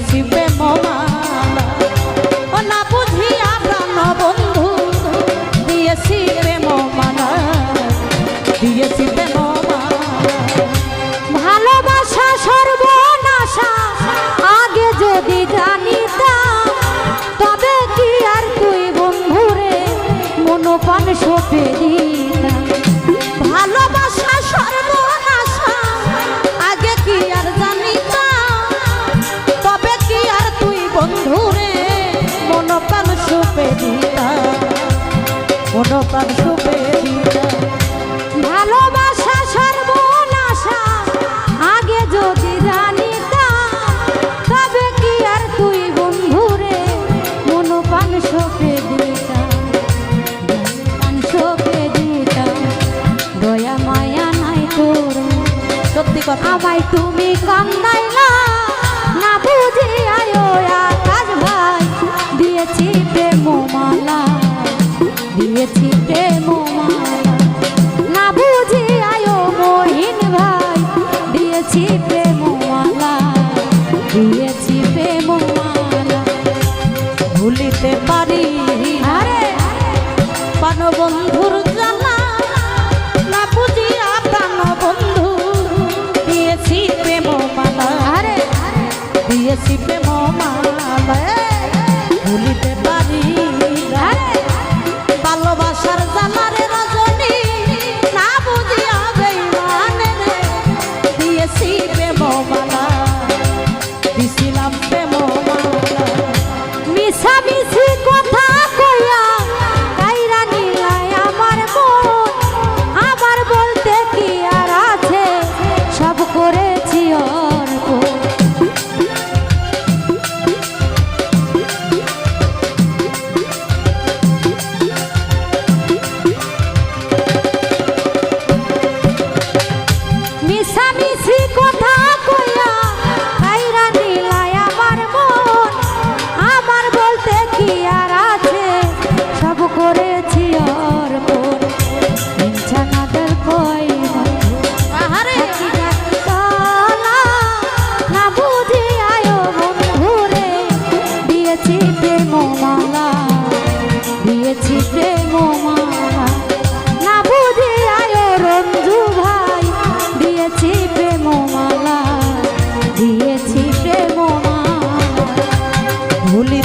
Cause you better সত্যি কথা। আমায় তুমি কান্দাই না না বুঝি আয়ো আকাশ ভাই। দিয়েছি প্রেম মালা দিয়েছি প্রেম মালা না বুঝি আয়ো ভাই। দিয়েছি প্রেম মালা দিয়েছি প্রেম মালা ভুলিতে পারি আরে। পানবন্ধুর দিয়েছি প্রেম মালায়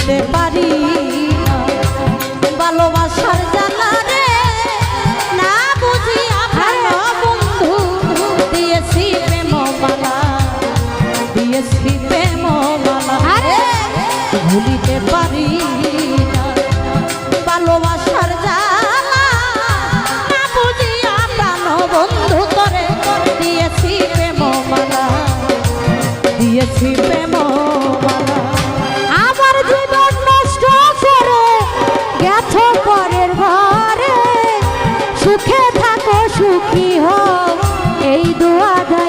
ভুলতে পারি ভালোবাসার জানা রে না বুঝি ভালো বন্ধু। দিয়েছি প্রেম মালা দিয়েছি এই দুয়াদা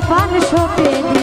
মনোপান সপে